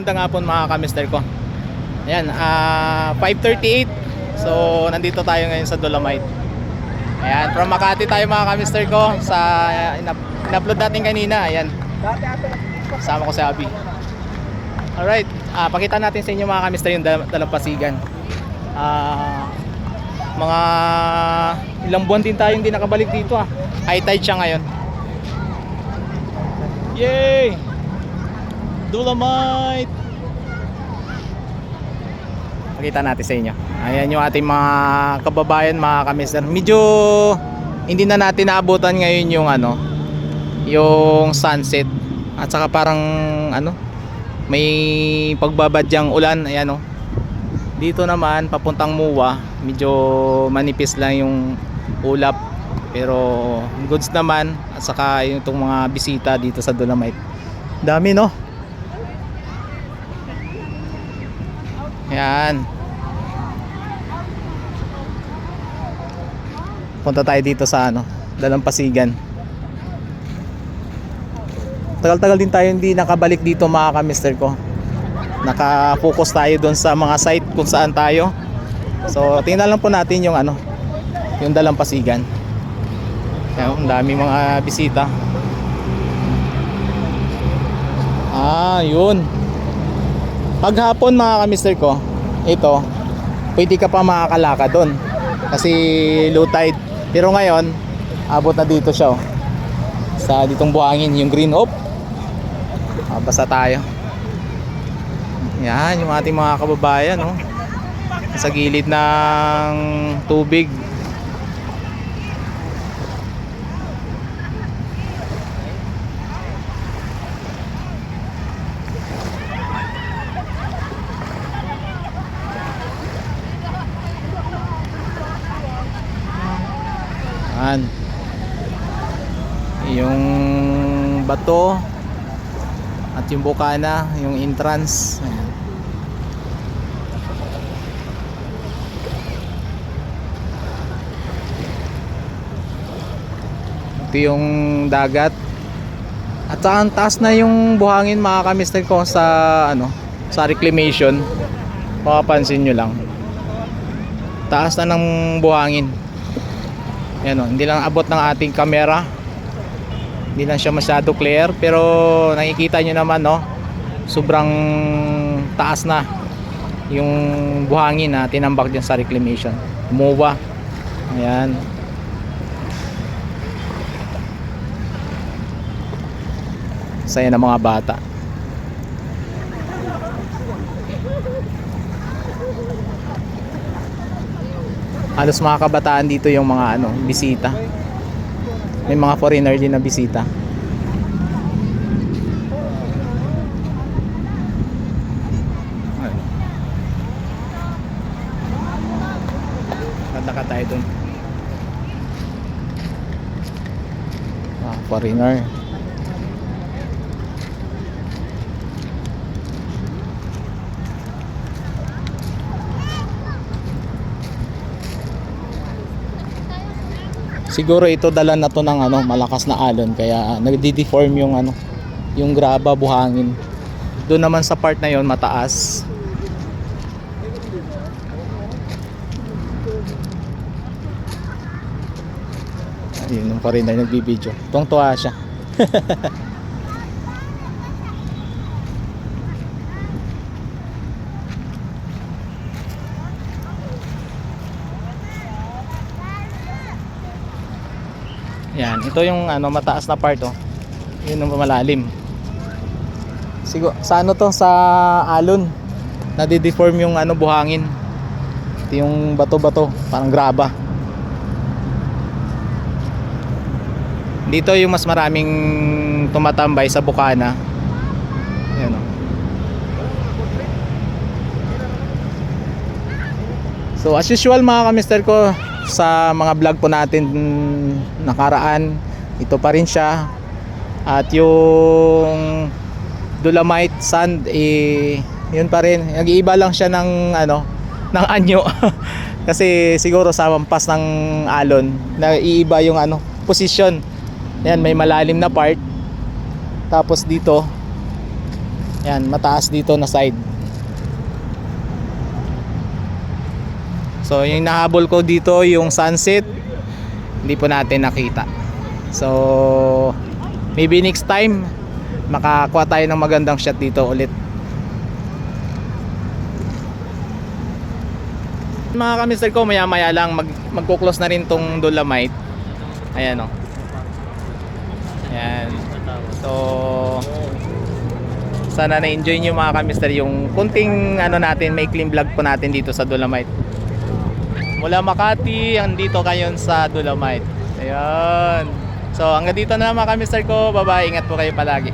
Ganda nga po mga kamister ko. Ayan, ah 5.38. So, nandito tayo ngayon sa Dolomite. Ayan, from Makati tayo mga kamister ko sa in- in-upload natin kanina. Ayan, kasama ko si Abby. Alright, ah pakita natin sa inyo mga kamister yung dal- dalampasigan. Ah, mga ilang buwan din tayo hindi nakabalik dito ah. High tide siya ngayon. Yay! Dolomite! Pakita natin sa inyo. Ayan yung ating mga kababayan, mga kamister. Medyo hindi na natin naabutan ngayon yung ano, yung sunset. At saka parang ano, may pagbabadyang ulan. Ayan oh. Dito naman, papuntang Muwa, medyo manipis lang yung ulap. Pero goods naman at saka yung itong mga bisita dito sa Dolomite. Dami no? Yan. Punta tayo dito sa ano, Dalampasigan. Tagal-tagal din tayo hindi nakabalik dito mga ka-mister ko. Naka-focus tayo doon sa mga site kung saan tayo. So, tingnan lang po natin yung ano, yung Dalampasigan. Ayun, dami mga bisita. Ah, yun. Paghapon mga kamister ko, ito, pwede ka pa makakalaka doon. Kasi low tide. Pero ngayon, abot na dito siya. Oh. Sa ditong buhangin, yung green hope. Ah, basta tayo. Yan, yung ating mga kababayan. Oh. Sa gilid ng tubig. Yan. Yung bato at yung bukana, yung entrance. Ito yung dagat. At saka ang taas na yung buhangin mga kamister ko sa ano, sa reclamation. Makapansin nyo lang. Taas na ng buhangin. Yan o, hindi lang abot ng ating camera. Hindi lang siya masyado clear pero nakikita nyo naman no, sobrang taas na yung buhangin na tinambak dyan sa reclamation. Umuwa. Ayan. Saya ng mga bata. Halos mga kabataan dito yung mga ano, bisita. May mga foreigner din na bisita. Kanta ka tayo dun. Ah, foreigner. Siguro ito dala na to ng ano, malakas na alon kaya nagdi-deform yung ano, yung graba buhangin. Doon naman sa part na yon mataas. Yung pa rin na nagbibideo. Tuwang-tuwa siya. Yan, ito yung ano mataas na part oh. Yun yung malalim. Siguro sa ano to sa alon. Nadideform yung ano buhangin. Ito yung bato-bato, parang graba. Dito yung mas maraming tumatambay sa bukana. Yan oh. So as usual mga kamister ko sa mga vlog po natin nakaraan. Ito pa rin siya. At yung dolomite sand eh yun pa rin. Nag-iiba lang siya ng ano ng anyo. Kasi siguro sa mampas ng alon naiiba yung ano position yan may malalim na part. Tapos dito Yan, mataas dito na side. So, yung nahabol ko dito, yung sunset, hindi po natin nakita. So, maybe next time, makakuha tayo ng magandang shot dito ulit. Mga kamister ko, maya maya lang mag, magkuklose na rin tong dolomite. Ayan o. Ayan. So, sana na-enjoy nyo mga kamister yung kunting ano natin, may clean vlog po natin dito sa Dolomite. Mula Makati, andito kayo sa Dolomite. Ayan. So, hanggang dito na lang mga kamister ko. Bye-bye. Ingat po kayo palagi.